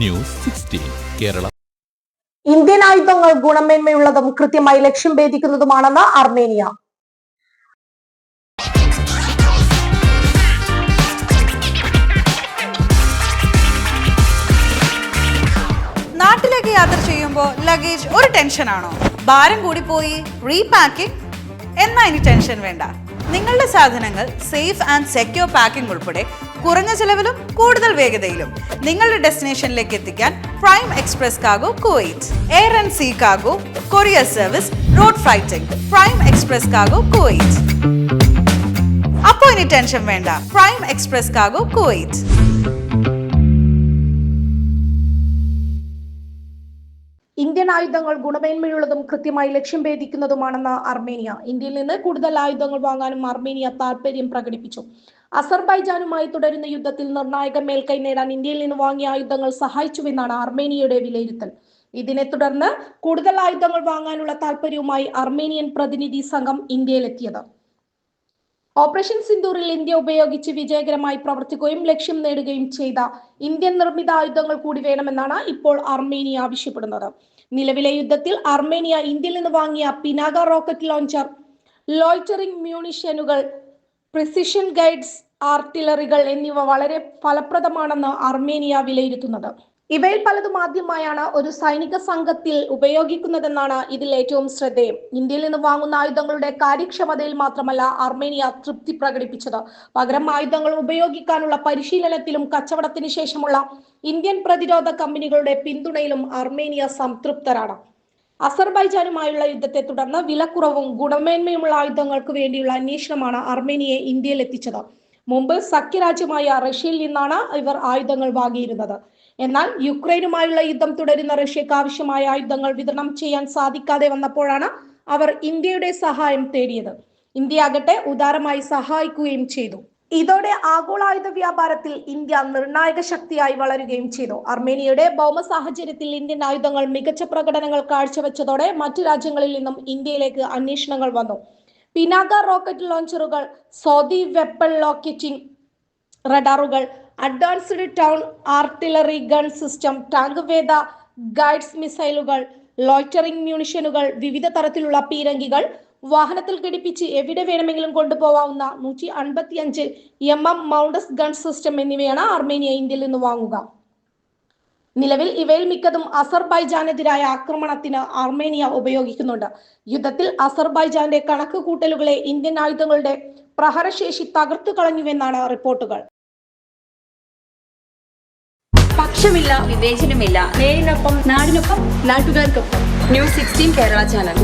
News sixteen Kerala. Indian ആയുധങ്ങൾ ഗുണമേന്മയുള്ളതും കൃത്യമായി ലക്ഷ്യം ഭേദിക്കുന്നതുമാണെന്ന് അർമേനിയ. നാട്ടിലേക്ക് യാത്ര ചെയ്യുമ്പോൾ ലഗേജ് ഒരു ടെൻഷനാണോ ഭാരം കൂടി കൂടിപ്പോയി റീപാക്കിംഗ് എന്നാ ഇനി ടെൻഷൻ വേണ്ട. നിങ്ങളുടെ സാധനങ്ങൾ സേഫ് ആൻഡ് സെക്യൂർ പാക്കിംഗ് ഉൾപ്പെടെ കുറഞ്ഞ ചെലവിലും കൂടുതൽ വേഗതയിലും നിങ്ങളുടെ ഡെസ്റ്റിനേഷനിലേക്ക് എത്തിക്കാൻ prime express കാഗോ Kuwait air and see കാഗോ courier service road ഫ്ലൈറ്റിംഗ് prime express കാഗോ Kuwait. അപ്പോ ഇനി ടെൻഷൻ വേണ്ട പ്രൈം എക്സ്പ്രസ് കാഗോ കുവൈറ്റ്. ഇന്ത്യൻ ആയുധങ്ങൾ ഗുണമേന്മയുള്ളതും കൃത്യമായി ലക്ഷ്യം ഭേദിക്കുന്നതുമാണെന്ന് അർമേനിയ. ഇന്ത്യയിൽ നിന്ന് കൂടുതൽ ആയുധങ്ങൾ വാങ്ങാനും അർമേനിയ താൽപര്യം പ്രകടിപ്പിച്ചു. അസർബൈജാനുമായി തുടരുന്ന യുദ്ധത്തിൽ നിർണായക മേൽക്കൈ നേടാൻ ഇന്ത്യയിൽ നിന്ന് വാങ്ങിയ ആയുധങ്ങൾ സഹായിച്ചുവെന്നാണ് അർമേനിയയുടെ വിലയിരുത്തൽ. ഇതിനെ തുടർന്ന് കൂടുതൽ ആയുധങ്ങൾ വാങ്ങാനുള്ള താൽപര്യവുമായി അർമേനിയൻ പ്രതിനിധി സംഘം ഇന്ത്യയിലെത്തിയത്. ഓപ്പറേഷൻ സിന്ദൂറിൽ ഇന്ത്യ ഉപയോഗിച്ച് വിജയകരമായി പ്രവർത്തിക്കുകയും ലക്ഷ്യം നേടുകയും ചെയ്ത ഇന്ത്യൻ നിർമ്മിത ആയുധങ്ങൾ കൂടി വേണമെന്നാണ് ഇപ്പോൾ അർമേനിയ ആവശ്യപ്പെടുന്നത്. നിലവിലെ യുദ്ധത്തിൽ അർമേനിയ ഇന്ത്യയിൽ നിന്ന് വാങ്ങിയ പിനാക റോക്കറ്റ് ലോഞ്ചർ ലോയ്റ്ററിംഗ് മ്യൂണിഷനുകൾ പ്രിസിഷൻ ഗൈഡ്സ് ആർട്ടിലറികൾ എന്നിവ വളരെ ഫലപ്രദമാണെന്ന് അർമേനിയ വിലയിരുത്തുന്നത്. ഇവയിൽ പലതും ആദ്യമായാണ് ഒരു സൈനിക സംഘത്തിൽ ഉപയോഗിക്കുന്നതെന്നാണ് ഇതിൽ ഏറ്റവും ശ്രദ്ധേയം. ഇന്ത്യയിൽ നിന്ന് വാങ്ങുന്ന ആയുധങ്ങളുടെ കാര്യക്ഷമതയിൽ മാത്രമല്ല അർമേനിയ തൃപ്തി പ്രകടിപ്പിച്ചത്. പകരം ആയുധങ്ങൾ ഉപയോഗിക്കാനുള്ള പരിശീലനത്തിലും കച്ചവടത്തിന് ശേഷമുള്ള ഇന്ത്യൻ പ്രതിരോധ കമ്പനികളുടെ പിന്തുണയിലും അർമേനിയ സംതൃപ്തരാണ്. അസർബൈജാനുമായുള്ള യുദ്ധത്തെ തുടർന്ന് വിലക്കുറവും ഗുണമേന്മയുമുള്ള ആയുധങ്ങൾക്ക് വേണ്ടിയുള്ള അന്വേഷണമാണ് അർമേനിയയെ ഇന്ത്യയിൽ എത്തിച്ചത്. മുമ്പ് സഖ്യരാജ്യമായ റഷ്യയിൽ നിന്നാണ് ഇവർ ആയുധങ്ങൾ വാങ്ങിയിരുന്നത്. എന്നാൽ യുക്രൈനുമായുള്ള യുദ്ധം തുടരുന്ന റഷ്യക്ക് ആവശ്യമായ ആയുധങ്ങൾ വിതരണം ചെയ്യാൻ സാധിക്കാതെ വന്നപ്പോഴാണ് അവർ ഇന്ത്യയുടെ സഹായം തേടിയത്. ഇന്ത്യ ആകട്ടെ ഉദാരമായി സഹായിക്കുകയും ചെയ്തു. ഇതോടെ ആഗോളായുധ വ്യാപാരത്തിൽ ഇന്ത്യ നിർണായക ശക്തിയായി വളരുകയും ചെയ്തു. അർമേനിയയുടെ ഭൗമ സാഹചര്യത്തിൽ ഇന്ത്യൻ ആയുധങ്ങൾ മികച്ച പ്രകടനങ്ങൾ കാഴ്ചവെച്ചതോടെ മറ്റു രാജ്യങ്ങളിൽ നിന്നും ഇന്ത്യയിലേക്ക് അന്വേഷണങ്ങൾ വന്നു. പിനാക റോക്കറ്റ് ലോഞ്ചറുകൾ Saudi weapon locating റഡാറുകൾ advanced towed artillery gun system tank വേദ ഗൈഡ്സ് മിസൈലുകൾ ലോയിറ്ററിംഗ് മ്യൂണിഷനുകൾ വിവിധ തരത്തിലുള്ള പീരങ്കികൾ വാഹനത്തിൽ ഘടിപ്പിച്ച് എവിടെ വേണമെങ്കിലും കൊണ്ടുപോവാവുന്ന നൂറ്റി അൻപത്തി അഞ്ച് M M mounted gun system എന്നിവയാണ് അർമേനിയ ഇന്ത്യയിൽ നിന്ന് വാങ്ങുക. നിലവിൽ ഇവയിൽ മിക്കതും അസർബൈജാനെതിരായ ആക്രമണത്തിന് അർമേനിയ ഉപയോഗിക്കുന്നുണ്ട്. യുദ്ധത്തിൽ അസർബൈജാന്റെ കണക്ക് കൂട്ടലുകളെ ഇന്ത്യൻ ആയുധങ്ങളുടെ പ്രഹരശേഷി തകർത്തു കളഞ്ഞുവെന്നാണ് റിപ്പോർട്ടുകൾ. പക്ഷമില്ല വിവേചനമില്ല. നേരിനൊപ്പം നാടിനൊപ്പം നാട്ടുകാർക്കൊപ്പം. News sixteen Kerala channel.